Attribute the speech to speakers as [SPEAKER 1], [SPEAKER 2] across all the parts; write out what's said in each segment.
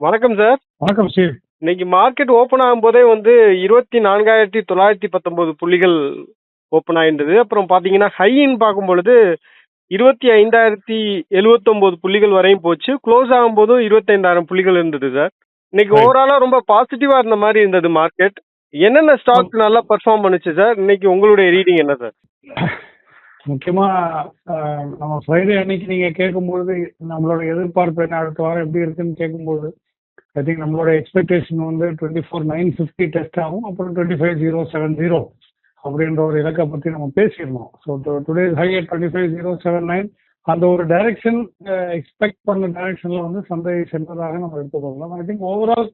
[SPEAKER 1] வணக்கம் சார்
[SPEAKER 2] வணக்கம் ஸ்டீவ்
[SPEAKER 1] இன்னைக்கு மார்க்கெட் ஓப்பன் ஆகும்போதே வந்து இருபத்தி நான்காயிரத்தி தொள்ளாயிரத்தி பத்தொன்பது புள்ளிகள் ஓப்பன் ஆயிருந்தது அப்புறம் பாத்தீங்கன்னா ஹைன்னு பார்க்கும் பொழுது இருபத்தி ஐந்தாயிரத்தி எழுவத்தொன்பது புள்ளிகள் வரையும் போச்சு. க்ளோஸ் ஆகும்போதும் இருபத்தைந்தாயிரம் புள்ளிகள் இருந்தது சார் இன்னைக்கு
[SPEAKER 2] Right.
[SPEAKER 1] ஓவராலா ரொம்ப பாசிட்டிவா இருந்த மாதிரி இருந்தது மார்க்கெட் என்னென்ன ஸ்டாக் நல்லா பெர்ஃபார்ம் பண்ணுச்சு சார் இன்னைக்கு உங்களுடைய ரீடிங் என்ன சார்
[SPEAKER 2] முக்கியமா நம்ம ஃப்ரைடே அன்னைக்கு நீங்க கேட்கும்போது நம்மளோட எதிர்பார்ப்பு என்ன? அடுத்த வாரம் எப்படி இருக்குன்னு கேட்கும்போது ஐ திங்க் நம்மளோட எக்ஸ்பெக்டேஷன் வந்து twenty four nine fifty test ஆகும். அப்புறம் twenty five zero seven zero அப்படின்ற ஒரு இலக்கை பத்தி நம்ம பேசியிருந்தோம். So today high twenty five zero seven nine அந்த ஒரு டைரக்ஷன் எக்ஸ்பெக்ட் பண்ண டைரக்ஷன்ல வந்து சந்தை சென்றதாக நம்ம எடுத்துக்கொள்ளலாம். I think overall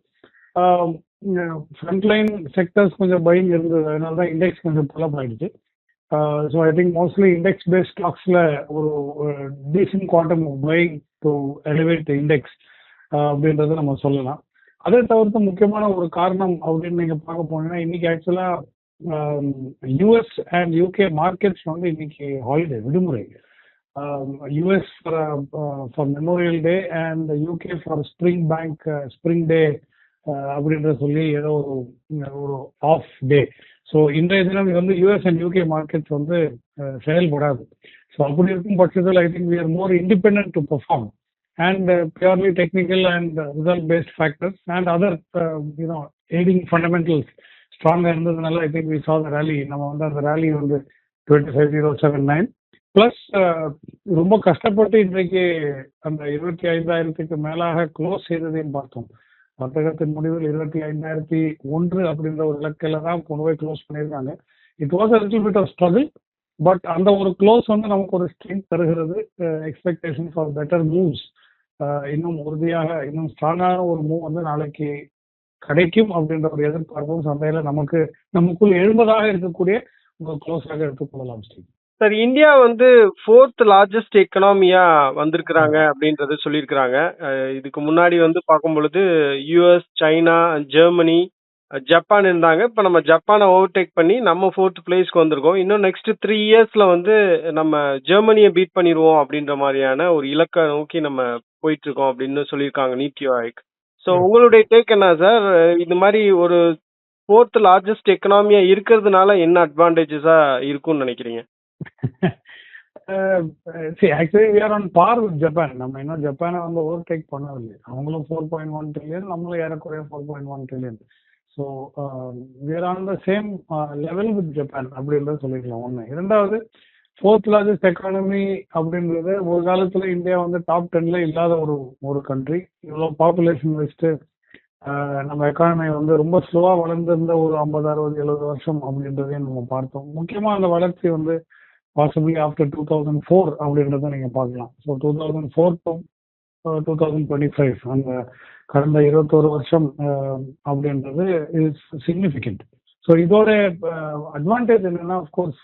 [SPEAKER 2] frontline sectors கொஞ்சம் பைங் இருந்தது. அதனால தான் இண்டெக்ஸ் கொஞ்சம் புலப் ஆயிடுச்சு so I think mostly index based ஸ்டாக்ஸில் ஒரு decent quantum buying to elevate index அப்படின்றத நம்ம சொல்லலாம். அதை தவிர்த்து முக்கியமான ஒரு காரணம் அப்படின்னு நீங்க பார்க்க போனீங்கன்னா இன்னைக்கு ஆக்சுவலா யூஎஸ் அண்ட் யூகே மார்க்கெட்ஸ் வந்து இன்னைக்கு ஹாலிடே விடுமுறை. US for memorial day and UK for spring bank spring day அப்படின்ற சொல்லி ஏதோ ஒரு ஒரு ஆஃப் டே ஸோ இன்றைய தினம் இது வந்து யூஎஸ் அண்ட் யூகே மார்க்கெட்ஸ் வந்து செயல்படாது. ஸோ அப்படி இருக்கும் பட்சத்தில் I think we are more independent to perform and purely technical and result based factors and other you know aiding fundamentals ஸ்ட்ராங்காக இருந்ததுனால ஐ think we saw the rally நம்ம வந்து அந்த ரேலி வந்து twenty five zero seven nine plus ரொம்ப கஷ்டப்பட்டு இன்றைக்கு அந்த இருபத்தி ஐந்தாயிரத்துக்கு மேலாக க்ளோஸ் செய்ததையும் பார்த்தோம். வர்த்தகத்தின் முடிவில் இருபத்தி ஐந்தாயிரத்தி ஒன்று அப்படின்ற ஒரு இலக்கில தான் கொண்டு போய் க்ளோஸ் பண்ணியிருக்காங்க. It was a little bit of struggle but அந்த ஒரு க்ளோஸ் வந்து நமக்கு ஒரு ஸ்ட்ரென்த் தருகிறது எக்ஸ்பெக்டேஷன் ஃபார் பெட்டர் மூவ்ஸ் இன்னும் உறுதியாக இன்னும் ஸ்ட்ராங்கான ஒரு மூவ் வந்து நாளைக்கு கிடைக்கும் அப்படின்ற ஒரு எதிர்பார்ப்பும் சந்தையில நமக்கு நமக்குள் எழும்பதாக இருக்கக்கூடிய ஒரு க்ளோஸாக எடுத்துக்கொள்ளலாம் ஸ்ரீ
[SPEAKER 1] சார் இந்தியா வந்து ஃபோர்த் லார்ஜஸ்ட் எக்கனாமியா வந்திருக்கிறாங்க அப்படின்றத சொல்லியிருக்கிறாங்க. Uh, இதுக்கு முன்னாடி வந்து பார்க்கும் பொழுது யூஎஸ் சைனா ஜெர்மனி ஜப்பான் இருந்தாங்க. இப்போ நம்ம ஜப்பானை ஓவர்டேக் பண்ணி நம்ம ஃபோர்த் பிளேஸ்க்கு வந்திருக்கோம். இன்னும் நெக்ஸ்ட் த்ரீ இயர்ஸ்ல வந்து நம்ம ஜெர்மனியை பீட் பண்ணிடுவோம் அப்படின்ற மாதிரியான ஒரு இலக்கை நோக்கி நம்ம போயிட்டு இருக்கோம் அப்படின்னு சொல்லியிருக்காங்க நீத்தி ஆயோக். ஸோ. உங்களுடைய டேக் என்ன சார் இந்த மாதிரி ஒரு ஃபோர்த் லார்ஜஸ்ட் எக்கனாமியா இருக்கிறதுனால என்ன அட்வான்டேஜஸா இருக்கும்னு நினைக்கிறீங்க?
[SPEAKER 2] Actually we are on par with Japan நம்ம இன்னும் ஜப்பானை வந்து ஓவர் டேக் பண்ணவில்லை. அவங்களும் ஃபோர் பாயிண்ட் ஒன் ட்ரில்லியன் நம்மளும் ஏறக்குறைய four point one trillion so we're on the same level with Japan அப்படின்றத சொல்லிக்கலாம் ஒன்று இரண்டாவது ஃபோர்த் லார்ஜஸ்ட் எக்கானமி அப்படின்றது ஒரு காலத்தில் இந்தியா வந்து டாப் டென்ல இல்லாத ஒரு ஒரு கண்ட்ரி இவ்வளோ பாப்புலேஷன் வச்சுட்டு நம்ம எக்கானமி வந்து ரொம்ப ஸ்லோவாக வளர்ந்துருந்த ஒரு ஐம்பது அறுபது எழுபது வருஷம் அப்படின்றதையும் நம்ம பார்த்தோம். முக்கியமாக அந்த வளர்ச்சி வந்து possibly after two thousand four அப்படின்றத நீங்கள் பார்க்கலாம். So two thousand four to two thousand twenty five அந்த கடந்த இருபத்தோரு வருஷம் அப்படின்றது இஸ் சிக்னிஃபிகண்ட் ஸோ இதோட அட்வான்டேஜ் என்னன்னா of course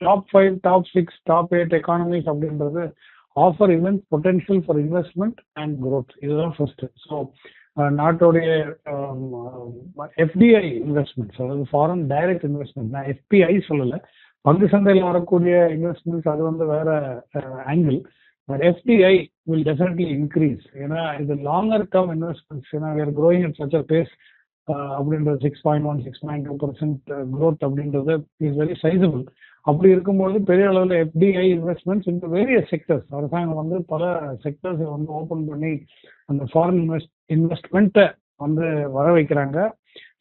[SPEAKER 2] top five top six top eight economies அப்படின்றது offer event potential for investment and growth இதுதான் ஃபர்ஸ்ட் ஸோ நாட்டோடைய எஃப்டிஐ இன்வெஸ்ட்மெண்ட்ஸ் அதாவது ஃபாரின் டைரக்ட் இன்வெஸ்ட்மெண்ட் நான் எஃபிஐ சொல்லலை. பங்கு சந்தையில் வரக்கூடிய இன்வெஸ்ட்மெண்ட்ஸ் அது வந்து வேற angle but FDI will definitely increase ஏன்னா இது லாங்கர் டேர்ம் இன்வெஸ்ட்மெண்ட்ஸ் ஏன்னா we're growing at such pace அப்படின்றது six point one six point two percent growth அப்படின்றது இஸ் வெரி சைசபிள் அப்படி இருக்கும்போது பெரிய அளவில் எஃப்டிஐ இன்வெஸ்ட்மெண்ட்ஸ் இந்த வேரியஸ் செக்டர்ஸ் அரசாங்கம் வந்து பல செக்டர்ஸை வந்து ஓப்பன் பண்ணி அந்த ஃபாரின் இன்வெஸ்ட் இன்வெஸ்ட்மெண்ட்டை வந்து வர வைக்கிறாங்க.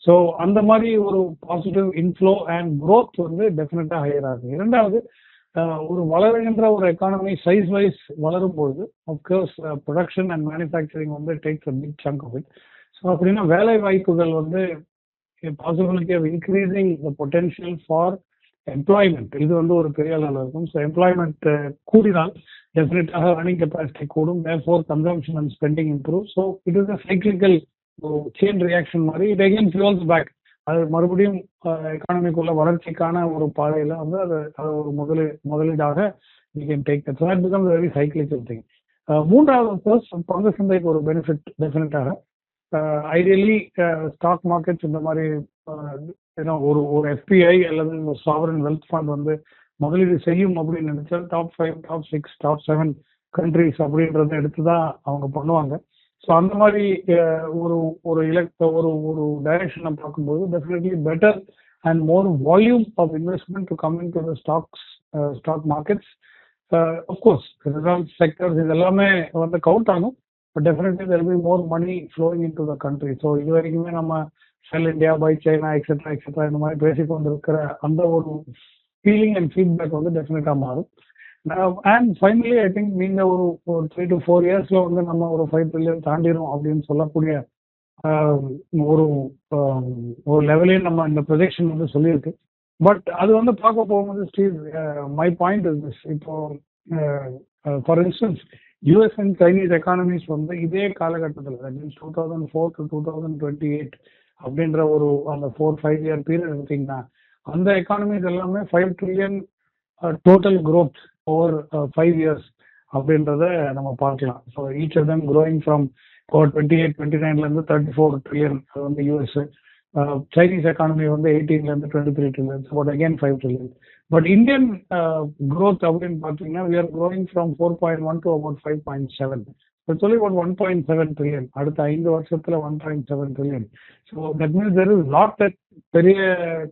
[SPEAKER 2] ஸோ அந்த மாதிரி ஒரு பாசிட்டிவ் இன்ஃப்ளோ அண்ட் க்ரோத் வந்து டெஃபினட்டாக ஹையர் ஆகுது. இரண்டாவது ஒரு வளருகின்ற ஒரு எக்கானமி சைஸ் வைஸ் வளரும்போது of course production and manufacturing வந்து takes a big chunk of it so அப்படின்னா வேலை வாய்ப்புகள் வந்து possibility of increasing the potential for employment இது வந்து ஒரு பெரிய அளவில் இருக்கும். ஸோ எம்ப்ளாய்மெண்ட் கூடினால் டெஃபினட்டாக ரன்னிங் கெப்பாசிட்டி கூடும். For consumption and spending improve so it is a cyclical chain reaction மாதிரி இட் அகேன் ஃபியூல்ஸ் பேக் அது மறுபடியும் எக்கானமிக்குள்ள வளர்ச்சிக்கான ஒரு பாதையில வந்து அது அது ஒரு முதலீ முதலீடாக you can take that so that become very cyclical thing மூன்றாவது ஃபர்ஸ்ட் பங்கு சந்தைக்கு ஒரு பெனிஃபிட் டெஃபினட்டாக ஐடியலி ஸ்டாக் மார்க்கெட்ஸ் இந்த மாதிரி ஏன்னா ஒரு ஒரு எஃபிஐ அல்லது ஒரு சாவரன் வெல்த் ஃபண்ட் வந்து முதலீடு செய்யும் அப்படின்னு நினைச்சா top five top six top seven countries அப்படின்றத எடுத்து தான் அவங்க பண்ணுவாங்க. ஸோ அந்த மாதிரி ஒரு ஒரு இலக்க ஒரு ஒரு டைரக்ஷனை பார்க்கும்போது definitely better and more volume of investment to come into the stocks stock markets of course result sectors இது எல்லாமே வந்து கவுண்ட் ஆகும். But definitely there be more money flowing into the country so இது வரைக்குமே நம்ம sell India buy China etcetera etcetera இந்த மாதிரி பேசிக்கொண்டு இருக்கிற அந்த ஒரு ஃபீலிங் அண்ட் ஃபீட்பேக் வந்து டெஃபினட்டாக மாறும். அண்ட் ஃபைனலி ஐ திங்க் நீங்க ஒரு ஒரு த்ரீ டு ஃபோர் இயர்ஸ்ல வந்து நம்ம ஒரு ஃபைவ் ட்ரில்லியன் தாண்டிடும் அப்படின்னு சொல்லக்கூடிய um, ஒரு um, ஒரு லெவலையும் நம்ம இந்த ப்ரொஜெக்ஷன் வந்து சொல்லியிருக்கு. பட் அது வந்து பார்க்க போகும்போது ஸ்டீவ் மை பாயிண்ட் இஸ் இப்போ for instance US and Chinese economies வந்து இதே காலகட்டத்தில் that means two thousand four to two thousand twenty eight அப்படின்ற ஒரு அந்த ஃபோர் ஃபைவ் இயர் பீரியட் எடுத்தீங்கன்னா அந்த எக்கானமிஸ் எல்லாமே five trillion total growth over five years அப்படின்றத நம்ம பார்க்கலாம். So each of them growing from இப்போ டுவெண்ட்டி எயிட் டுவெண்ட்டி நைன்லேருந்து தேர்ட்டி ஃபோர் ட்ரில்லியன் அது வந்து யூஎஸ் சைனீஸ் எக்கானமி வந்து எயிட்டீன்லேருந்து twenty three trillion but again five trillion but Indian growth அப்படின்னு பார்த்தீங்கன்னா we are growing from four point one to about five point seven it's சொல்லி one one point seven trillion அடுத்த ஐந்து வருஷத்துல one point seven trillion so that means there is lot that பெரிய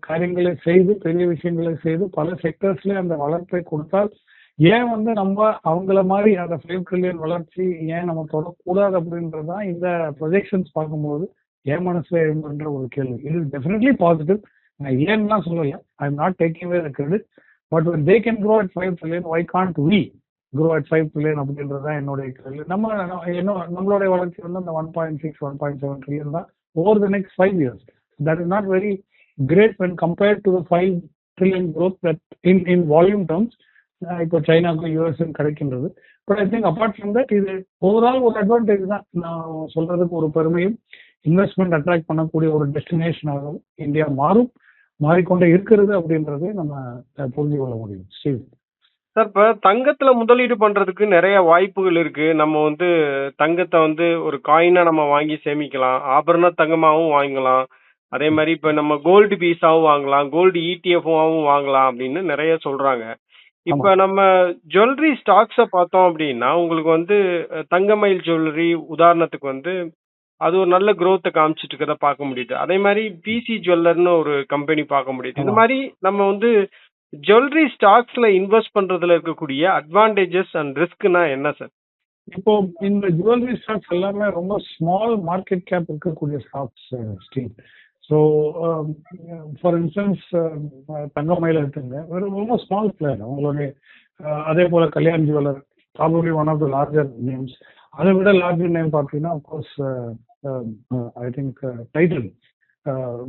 [SPEAKER 2] காரியங்களை செய்து பெரிய விஷயங்களை செய்து பல செக்டர்ஸ்ல அந்த வளர்ப்பை கொடுத்தால் ஏன் வந்து நம்ம அவங்கள மாதிரி அந்த ஃபைவ் ட்ரில்லியன் வளர்ச்சி ஏன் நம்ம தொடக்கூடாது அப்படின்றது தான் இந்த ப்ரொஜெக்ஷன்ஸ் பார்க்கும்போது என் மனசுல எழும்புன்ற ஒரு கேள்வி. இது டெஃபினெட்லி பாசிட்டிவ் நான் ஏன்னா சொல்லல. I am not taking away the credit but they can grow at five trillion why can't we grow at five trillion அப்படின்றது தான் என்னுடைய கேள்வி. நம்ம என்ன நம்மளுடைய வளர்ச்சி வந்து அந்த one point six one point seven trillion தான் over the next five years that is not very great when compared to the 5 trillion that in in volume volume இப்போ சைனாக்கும் யூஎஸ்க்கும் கிடைக்கின்றது. But I think apart from that இது overall ஒரு advantage தான். நான் சொல்றதுக்கு ஒரு பெருமையும் இன்வெஸ்ட்மெண்ட் அட்ராக்ட் பண்ணக்கூடிய ஒரு டெஸ்டினேஷனாகவும் இந்தியா மாறும் மாறிக்கொண்டே இருக்கிறது அப்படின்றதை நம்ம புரிஞ்சு கொள்ள முடியும். ஸ்டீவ்
[SPEAKER 1] சார் இப்ப தங்கத்துல முதலீடு பண்றதுக்கு நிறைய வாய்ப்புகள் இருக்கு. நம்ம வந்து தங்கத்தை வந்து ஒரு காயினா நம்ம வாங்கி சேமிக்கலாம். ஆபரண தங்கமாகவும் வாங்கலாம். அதே மாதிரி இப்ப நம்ம கோல்டு பீஸாவும் வாங்கலாம். கோல்டு இடிஎஃப்ஆவும் வாங்கலாம் அப்படின்னு நிறைய சொல்றாங்க. இப்ப நம்ம ஜுவல்லரி ஸ்டாக்ஸ பார்த்தோம் அப்படின்னா உங்களுக்கு வந்து தங்கமயில் ஜுவல்லரி உதாரணத்துக்கு வந்து அது ஒரு நல்ல growth காமிச்சிட்டு இருக்கறத பார்க்க முடியுது. அதே மாதிரி பிசி ஜுவல்லர்னு ஒரு கம்பெனி பார்க்க முடியுது. இந்த. மாதிரி நம்ம வந்து ஜுவல்லரி ஸ்டாக்ஸ்ல இன்வெஸ்ட் பண்றதுல இருக்கக்கூடிய அட்வான்டேஜஸ் அண்ட் ரிஸ்க்னா என்ன சார்
[SPEAKER 2] இப்போ இந்த ஜுவல்லரி ஸ்டாக்ஸ் எல்லாமே ரொம்ப ஸ்மால் மார்க்கெட் கேப் இருக்கக்கூடிய stocks still so for instance தங்கமயில இருக்குங்க ரொம்ப ஸ்மால் பிளேயர் அவங்களுடைய அதே போல Kalyan jeweller probably one of the larger names அதை விட லார்ஜர் நேம் பார்த்தீங்கன்னா of course I think title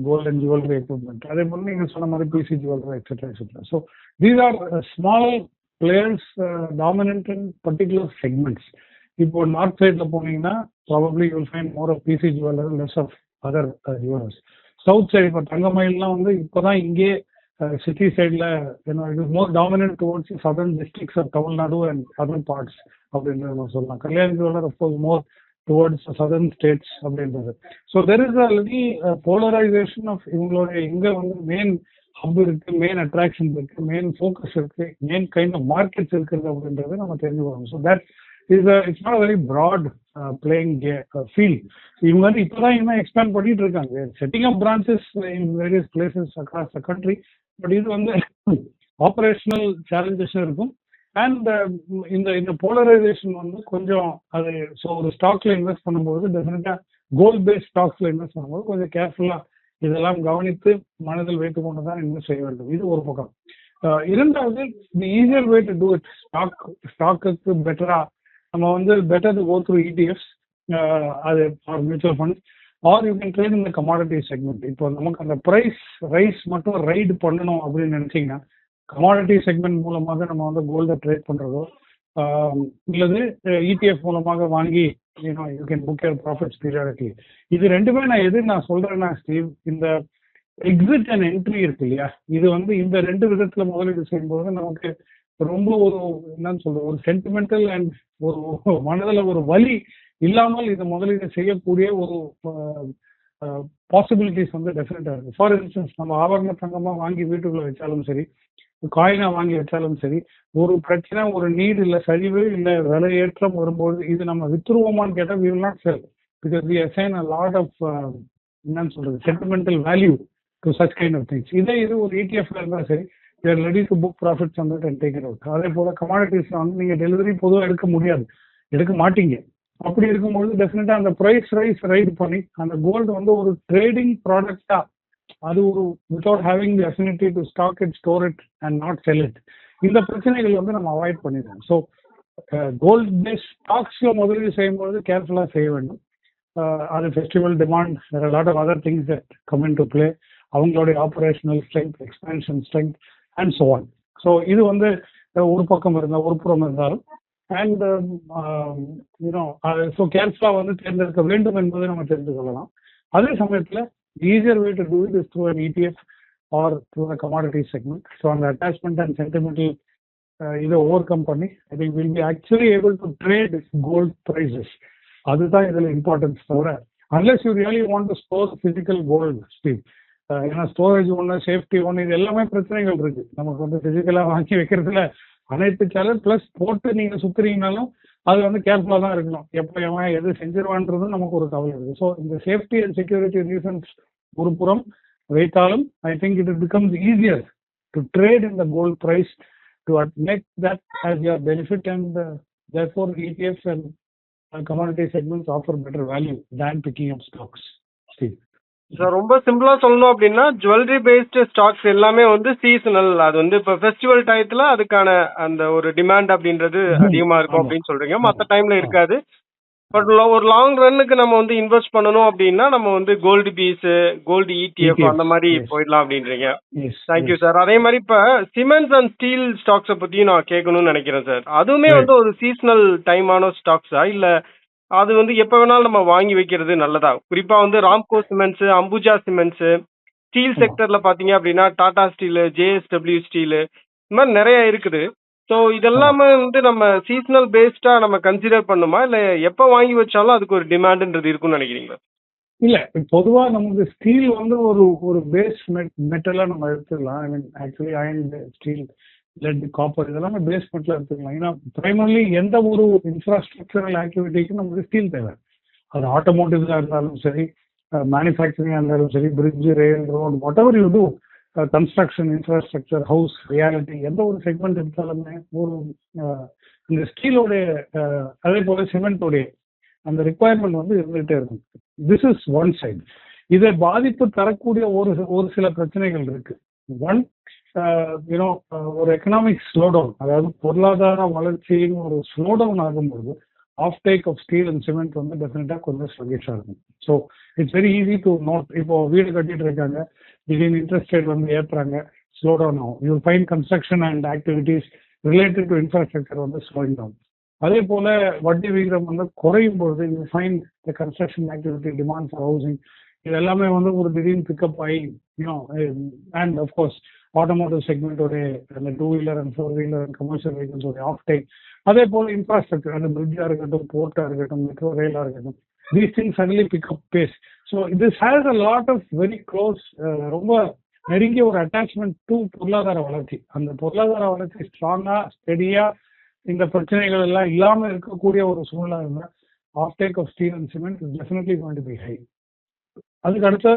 [SPEAKER 2] gold and jewellery equipment அதே போல நீங்க சொன்ன மாதிரி PC jewellery etcetera etcetera so these are small players dominant in particular segments இப்போ north சைடில் போனீங்கன்னா probably you'll find more of PC jeweller less of other jewellers south side இப்போ தங்கமயில்லாம் வந்து இப்போதான் இங்கே சிட்டி சைடில் என்ன இது more dominant towards southern districts of Tamil Nadu and other parts அப்படின்றது நம்ம சொல்லலாம். Kalyan jeweller of course more towards southern states அப்படின்றது. So there is already polarization of இவங்களுடைய இங்கே வந்து மெயின் ஹப் இருக்கு மெயின் அட்ராக்ஷன் இருக்கு மெயின் ஃபோக்கஸ் இருக்கு மெயின் கைண்ட் ஆஃப் மார்க்கெட்ஸ் இருக்குது அப்படின்றத நம்ம தெரிஞ்சுக்கணும். So that is it's not very broad Uh, playing field uh, இவங்க வந்து இப்போதான் இன்னும் எக்ஸ்பேண்ட் பண்ணிட்டு இருக்காங்க setting up branches in various places across the country but இது வந்து ஆப்ரேஷனல் சேலஞ்சஸ் இருக்கும். அண்ட் um, இந்த இந்த போலரைசேஷன் வந்து கொஞ்சம் அது ஸோ ஒரு ஸ்டாக்ல இன்வெஸ்ட் பண்ணும்போது டெஃபினட்டா கோல்ட் பேஸ்ட் ஸ்டாக்ஸ்ல இன்வெஸ்ட் பண்ணும்போது கொஞ்சம் கேர்ஃபுல்லா இதெல்லாம் கவனித்து மனதில் வைத்துக் கொண்டு தான் இன்வெஸ்ட் செய்ய வேண்டும். இது ஒரு பக்கம். Uh, இரண்டாவது the easier way to do it stock ஸ்டாக்குக்கு பெட்டரா நம்ம வந்து better to go through ETFs அது for mutual funds or you can trade இந்த கமாடிட்டி செக்மெண்ட் இப்போ நமக்கு அந்த ப்ரைஸ் ரைஸ் மட்டும் ரைடு பண்ணணும் அப்படின்னு நினைச்சீங்கன்னா கமாடிட்டி செக்மெண்ட் மூலமாக நம்ம வந்து கோல்டை ட்ரேட் பண்ணுறதோ இல்லது இடிஎஃப் மூலமாக வாங்கி you know you can book your profits periodically இது ரெண்டுமே நான் எது நான் சொல்றேன்னா ஸ்டீவ் இந்த எக்ஸிட் அண்ட் என்ட்ரி இருக்கு இல்லையா? இது வந்து இந்த ரெண்டு விதத்தில் முதலீடு செய்யும்போது நமக்கு ரொம்ப ஒரு என்னன்னு சொல்றது ஒரு சென்டிமெண்டல் அண்ட் ஒரு மனதில் ஒரு வலி இல்லாமல் இதை முதலீடு செய்யக்கூடிய ஒரு பாசிபிலிட்டிஸ் வந்து டெஃபினட்டாக இருக்கு. ஃபார் இன்ஸ்டன்ஸ் நம்ம ஆபரண தங்கமாக வாங்கி வீட்டுக்குள்ளே வச்சாலும் சரி காயினா வாங்கி வச்சாலும் சரி ஒரு பிரச்சனை ஒரு நீடு இல்லை சரிவு இல்லை விலை ஏற்றம் வரும்போது இது நம்ம வித்துருவோமான்னு கேட்டால் we will not sell because we assign a lot of என்னன்னு சொல்றது sentimental value to such kind of things இதே இது ஒரு இடிஎஃப்ல இருந்தால் சரி இருந்தா சரி ரெடி டு புக் ப்ராஃபிட்ஸ் வந்து அண்ட் டேக் இட் அவுட் அதே போல கமாடிட்டிஸ் வந்து நீங்க டெலிவரி பொதுவாக எடுக்க முடியாது. எடுக்க மாட்டீங்க. அப்படி இருக்கும்போது டெஃபினட்டா அந்த ப்ரைஸ் ரைஸ் ரைட் பண்ணி அந்த கோல்டு வந்து ஒரு ட்ரேடிங் ப்ராடக்டா அது ஒரு without having the affinity to stock it store it and not sell it இந்த பிரச்சனைகள் வந்து நம்ம அவாய்ட் பண்ணிடுவோம். ஸோ கோல்ட் பேஸ் ஸ்டாக்ஸ்ல முதலீடு செய்யும்போது கேர்ஃபுல்லா செய்ய வேண்டும். Uh, அது festival demand lot of other things that come into play அவங்களுடைய operational strength expansion strength and so on so இது வந்து ஒரு பக்கம் இருந்தால் ஒரு புறம் இருந்தாலும் அண்ட் யூனோ ஸோ கேர்ஃபுல்லாக வந்து தேர்ந்தெடுக்க வேண்டும் என்பதை நம்ம தெரிந்து கொள்ளலாம். அதே சமயத்தில் easier way to do it is through an ETF or through a commodity segment so அந்த அட்டாச்மெண்ட் அண்ட் சென்டிமெண்டல் இதை ஓவர் கம் பண்ணி I think will be actually able to trade gold prices அதுதான் இதில் இம்பார்ட்டன்ஸ் தவிர unless you really want to store physical gold still ஏன்னா storage ஒன்று safety ஒன்று இது எல்லாமே பிரச்சனைகள் இருக்கு. நமக்கு வந்து பிசிக்கலாக வாங்கி வைக்கிறதுல அனைத்து சேலஞ்ச் ப்ளஸ் போட்டு நீங்க சுத்துறீங்கனாலும் அது வந்து கேர்ஃபுல்லாக தான் இருக்கணும். எப்போ எவன் எது செஞ்சிருவான்றதும் நமக்கு ஒரு கவலை இருக்கு. ஸோ இந்த சேஃப்டி அண்ட் செக்யூரிட்டி ரீசன்ஸ் ஒரு புறம் வைத்தாலும் I think it becomes easier to trade in the gold price to make that as your benefit and therefore ETFs and commodity segments offer better value than picking up stocks Steve
[SPEAKER 1] sir ரொம்ப சிம்பிளா சொல்லணும் அப்படின்னா jewellery based stocks எல்லாமே வந்து seasonal அது வந்து இப்போ festival டயத்துல அதுக்கான அந்த ஒரு டிமாண்ட் அப்படின்றது அதிகமா இருக்கும். அப்படின்னு சொல்றீங்க. மற்ற டைம்ல. இருக்காது பட் ஒரு லாங் ரன்னுக்கு நம்ம வந்து இன்வெஸ்ட் பண்ணணும் அப்படின்னா நம்ம வந்து கோல்டு பீஸ் கோல்டு இடிஎஃப் அந்த மாதிரி. போயிடலாம் அப்படின்றீங்க. தேங்க்யூ. சார் அதே மாதிரி இப்ப சிமெண்ட்ஸ் அண்ட் ஸ்டீல் ஸ்டாக்ஸை பத்தியும் நான் கேட்கணும்னு நினைக்கிறேன் சார் அதுவுமே. வந்து ஒரு சீசனல் டைமான ஸ்டாக்ஸா இல்ல அது வந்து எப்ப வேணாலும் நம்ம வாங்கி வைக்கிறது நல்லதா? குறிப்பா வந்து Ramco cements Ambuja cements steel. செக்டர்ல பாத்தீங்க அப்படின்னா டாடா ஸ்டீல் ஜேஎஸ்டபிள்யூ ஸ்டீல் இந்த மாதிரி நிறைய இருக்குது. ஸோ இதெல்லாமே வந்து நம்ம சீசனல் பேஸ்டா நம்ம கன்சிடர் பண்ணுமா? இல்ல எப்ப வாங்கி வச்சாலும் அதுக்கு ஒரு டிமாண்ட்ன்றது இருக்கும்னு நினைக்கிறீங்களா?
[SPEAKER 2] இல்ல பொதுவா நமக்கு ஸ்டீல் வந்து ஒரு ஒரு பேஸ் மெட்டலா நம்ம எடுத்துக்கலாம் I mean actually iron steel lead copper இதெல்லாமே பேஸ்மெண்ட்ல எடுத்துக்கலாம். ஏன்னா பிரைமர்லி எந்த ஒரு இன்ஃப்ராஸ்ட்ரக்சரல் ஆக்டிவிட்டிக்கும் நமக்கு ஸ்டீல் தேவை. அது ஆட்டோமோட்டிவ்ஸா இருந்தாலும் சரி மேனுஃபேக்சரிங்காக இருந்தாலும் சரி bridge rail road whatever you do construction infrastructure house reality எந்த ஒரு செக்மெண்ட் எடுத்தாலுமே ஒரு இந்த ஸ்டீலோடைய அதே போல சிமெண்டோடைய அந்த ரிக்குவயர்மெண்ட் வந்து இருந்துகிட்டே இருக்கும். திஸ் இஸ் ஒன் சைடு இதை பாதிப்பு தரக்கூடிய ஒரு ஒரு சில பிரச்சனைகள் இருக்கு. ஒன் யூனோ ஒரு எக்கனாமிக் ஸ்லோடவுன் அதாவது பொருளாதார வளர்ச்சியின் ஒரு ஸ்லோடவுன் ஆகும்போது off take off steel and cement வந்து டெஃபினட்டாக கொஞ்சம் ஸ்லகிஷாக இருக்கும். So it's very easy to note இப்போ வீடு கட்டிட்டு இருக்காங்க திடீர்னு இன்ட்ரெஸ்ட் ரேட் வந்து ஏற்றுறாங்க ஸ்லோ டவுன் ஆகும். You find construction and activities related to infrastructure வந்து ஸ்லோயிங் டவுன் அதே போல வட்டி விகிதம் வந்து குறையும் பொழுது you find the construction activity demand for housing இது எல்லாமே வந்து ஒரு திடீர்னு பிக்கப் ஆகி அண்ட் அஃப்கோர்ஸ் ஆட்டோமோட்டிவ் செக்மெண்ட்டோடைய அந்த two wheeler and four wheeler and commercial வெஹிக்கிள்ஸோட of time அதே போல இன்ஃப்ராஸ்ட்ரக்சர் அந்த பிரிட்ஜா இருக்கட்டும் போர்ட்டா இருக்கட்டும் மெட்ரோ ரயிலா இருக்கட்டும் these things suddenly pick up pace so this has a lot of very close ரொம்ப நெருங்கிய ஒரு அட்டாச்மெண்ட் டு பொருளாதார வளர்ச்சி. அந்த பொருளாதார வளர்ச்சி ஸ்ட்ராங்கா ஸ்டெடியா இந்த பிரச்சனைகள் எல்லாம் இல்லாம இருக்கக்கூடிய ஒரு சூழ்நிலை இருந்தா offtake of steel and cement is definitely goin to be high அதுக்கு அடுத்த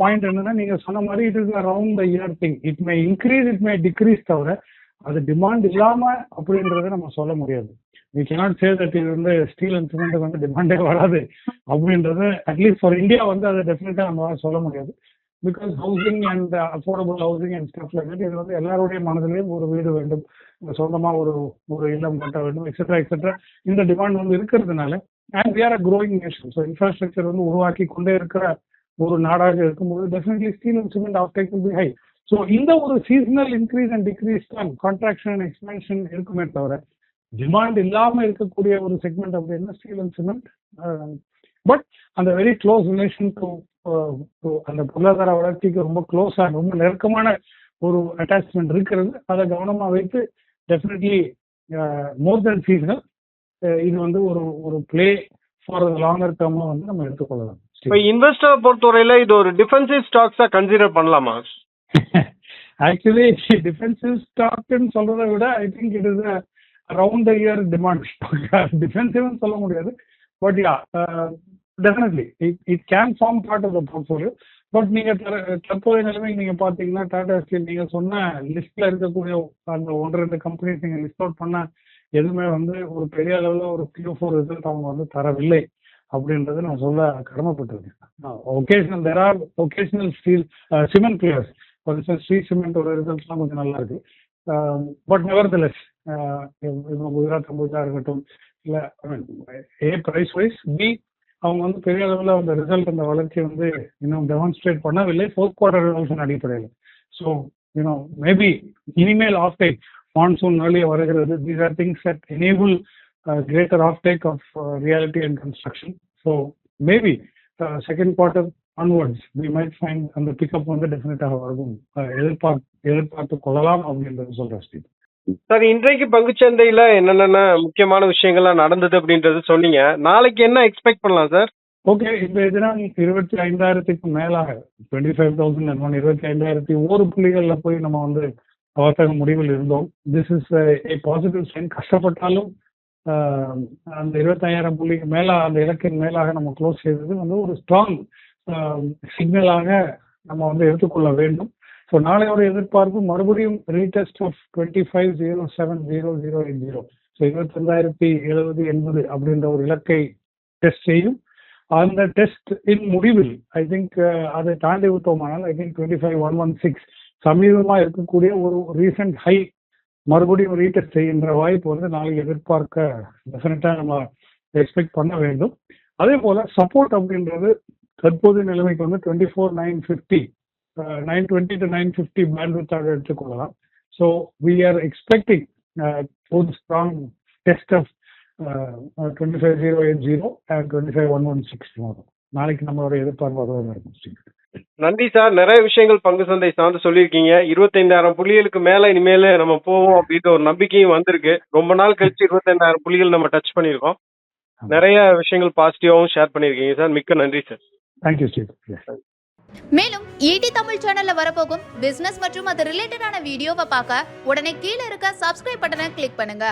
[SPEAKER 2] பாயிண்ட் என்னன்னா நீங்க சொன்ன மாதிரி it is around the year thing it may increase it may decrease தவிர அது டிமாண்ட் இல்லாம அப்படின்றத நம்ம சொல்ல முடியாது. வி கேனாட் சே தட் இது வந்து ஸ்டீல் அண்ட் சிமெண்ட்டுக்கு வந்து டிமாண்டே வராது அப்படின்றது அட்லீஸ்ட் ஃபார் இந்தியா வந்து அதை டெஃபினட்டா நம்ம சொல்ல முடியாது. Because housing and affordable housing and stuff like இது வந்து எல்லாருடைய மனதிலையும் ஒரு வீடு வேண்டும். சொந்தமா ஒரு ஒரு இல்லம் கட்ட வேண்டும் எக்ஸெட்ரா எக்ஸெட்ரா இந்த டிமாண்ட் வந்து இருக்கிறதுனால and we are a growing nation so infrastructure வந்து உருவாக்கி கொண்டே இருக்கிற ஒரு நாடாக இருக்கும்போது definitely steel and cement offtake be high so இந்த ஒரு சீசனல் இன்க்ரீஸ் அண்ட் டிக்ரீஸ் தான் கான்ட்ராக்ஷன் அண்ட் எக்ஸ்பென்ஷன் இருக்குமே தவிர டிமாண்ட் இல்லாமல் இருக்கக்கூடிய ஒரு செக்மெண்ட் அப்படின்னா ஸ்டீல் அண்ட் சிமெண்ட் பட் அந்த வெரி க்ளோஸ் ரிலேஷன் டு அந்த பொருளாதார வளர்ச்சிக்கு ரொம்ப க்ளோஸாக ரொம்ப நெருக்கமான ஒரு அட்டாச்மெண்ட் இருக்கிறது. அதை கவனமாக வைத்து டெஃபினெட்லி மோர் தென் சீசனல் இது வந்து ஒரு ஒரு பிளே ஃபார் லாங்கர் டேர்மா வந்து நம்ம எடுத்துக்கொள்ளலாம்.
[SPEAKER 1] இப்போ இன்வெஸ்டர் பொறுத்தவரையில இது ஒரு டிஃபென்சிவ் ஸ்டாக்ஸா கன்சிடர் பண்ணலாமா?
[SPEAKER 2] ஆக்சுவலி டிஃபென்சிவ் ஸ்டாக்னு சொல்றதை விட I think it is around the year demand டிஃபென்சிவ்னு சொல்ல முடியாது. But ya definitely it it can form part of the portfolio but நீங்க தற்போதைய நிலைமைக்கு நீங்க பாத்தீங்கன்னா டாடா ஸ்டீல் நீங்க சொன்ன லிஸ்ட்ல இருக்கக்கூடிய அந்த ஒன்று ரெண்டு கம்பெனிஸ் நீங்க லிஸ்ட் அவுட் பண்ண எதுவுமே வந்து ஒரு பெரிய அளவில் ஒரு கியூ ஃபோர் ரிசல்ட் அவங்க வந்து தரவில்லை அப்படின்றது நான் சொல்ல கடமைப்பட்டிருக்கேன். Occasional there are occasional steel cement players for instance Shree சிமெண்டோட ரிசல்ட்ஸ்லாம் கொஞ்சம் நல்லா இருக்கு. பட் நெவர் லெஸ் இப்போ குஜராத் அம்புஜா இருக்கட்டும் இல்லை I mean a price wise B அவங்க வந்து பெரிய அளவில் அந்த ரிசல்ட் அந்த வளர்ச்சி வந்து இன்னும் டெமான்ஸ்ட்ரேட் பண்ணவில்லை. ஃபோர்த் குவார்டர் ரிசல்ட்ஸின் அடிப்படையில். ஸோ யூனோ மேபி இனிமேல் ஆஃப் டைம் மான்சூன் earlier வருகிறது. These are things that enable greater offtake of reality and construction so maybe second quarter onwards we might find அந்த பிக்கப் வந்து டெஃபினட்டாக வரும் Uh, எதிர்பார்த்து எதிர்பார்த்து கொள்ளலாம் அப்படின்றது சொல்கிறேன் ஸ்டீவ்
[SPEAKER 1] சார் இன்றைக்கு பங்குச்சந்தையில என்னென்ன முக்கியமான விஷயங்கள்லாம் நடந்தது அப்படின்றது சொன்னீங்க. நாளைக்கு என்ன எக்ஸ்பெக்ட் பண்ணலாம் சார்?
[SPEAKER 2] ஓகே இந்த தினம் இருபத்தி ஐந்தாயிரத்துக்கு மேலாக டுவெண்ட்டி ஃபைவ் தௌசண்ட் இருபத்தி ஐந்தாயிரத்தி ஒரு புள்ளிகளில் போய் நம்ம வந்து வர்த்தக முடிவில் இருந்தோம். This is a positive sign கஷ்டப்பட்டாலும் அந்த இருபத்தாயிரம் புள்ளிக்கு மேலே அந்த இலக்கின் மேலாக நம்ம க்ளோஸ் செய்தது வந்து ஒரு ஸ்ட்ராங் சிக்னலாக நம்ம வந்து எடுத்துக்கொள்ள வேண்டும். ஸோ நாளையோட எதிர்பார்ப்பு மறுபடியும் retest of twenty five zero seven zero zero eight zero so இருபத்தஞ்சாயிரத்தி எழுபது எண்பது அப்படின்ற ஒரு இலக்கை டெஸ்ட் செய்யும். அந்த டெஸ்ட் இன் முடிவில் ஐ திங்க் அதை தாண்டி விட்டோமானால் I think twenty five one one six சமீபமாக இருக்கக்கூடிய ஒரு ரீசெண்ட் ஹை மறுபடியும் ரீடெஸ்ட் செய்கின்ற வாய்ப்பு வந்து நாளைக்கு எதிர்பார்க்க டெஃபினட்டாக நம்ம எக்ஸ்பெக்ட் பண்ண வேண்டும். அதே போல சப்போர்ட் அப்படின்றது தற்போதைய நிலைமைக்கு வந்து twenty four nine fifty nine twenty two nine fifty பேண்ட்வித்தாக எடுத்துக்கொள்ளலாம். ஸோ வி ஆர் எக்ஸ்பெக்டிங் ஒரு strong test of twenty five zero eight zero and twenty five one one six வரும் நாளைக்கு நம்மளோட எதிர்பார்ப்பு அதுவாக இருக்கும்.
[SPEAKER 1] நன்றி சார். நிறைய விஷயங்கள் பங்கு சந்தை சார்ந்து சொல்லியிருக்கீங்க. இருபத்தைந்தாயிரம் புள்ளிகளுக்கு மேல இனிமேல நம்ம போவோம் அப்படின்ற ஒரு நம்பிக்கையும் வந்திருக்கு. ரொம்ப நாள் கழிச்சு இருபத்தைந்தாயிரம் புள்ளிகள் நம்ம டச் பண்ணியிருக்கோம். நிறைய விஷயங்கள் பாசிட்டிவாவும் ஷேர் பண்ணியிருக்கீங்க சார். மிக்க நன்றி சார்.
[SPEAKER 2] தேங்க்யூ ஸ்ரீ.
[SPEAKER 3] மேலும் ஈடி தமிழ் சேனல்ல வரப்போகும் பிசினஸ் மற்றும் அது ரிலேட்டடான வீடியோவை பார்க்க உடனே கீழே இருக்க சப்ஸ்கிரைப் பட்டனை கிளிக் பண்ணுங்க.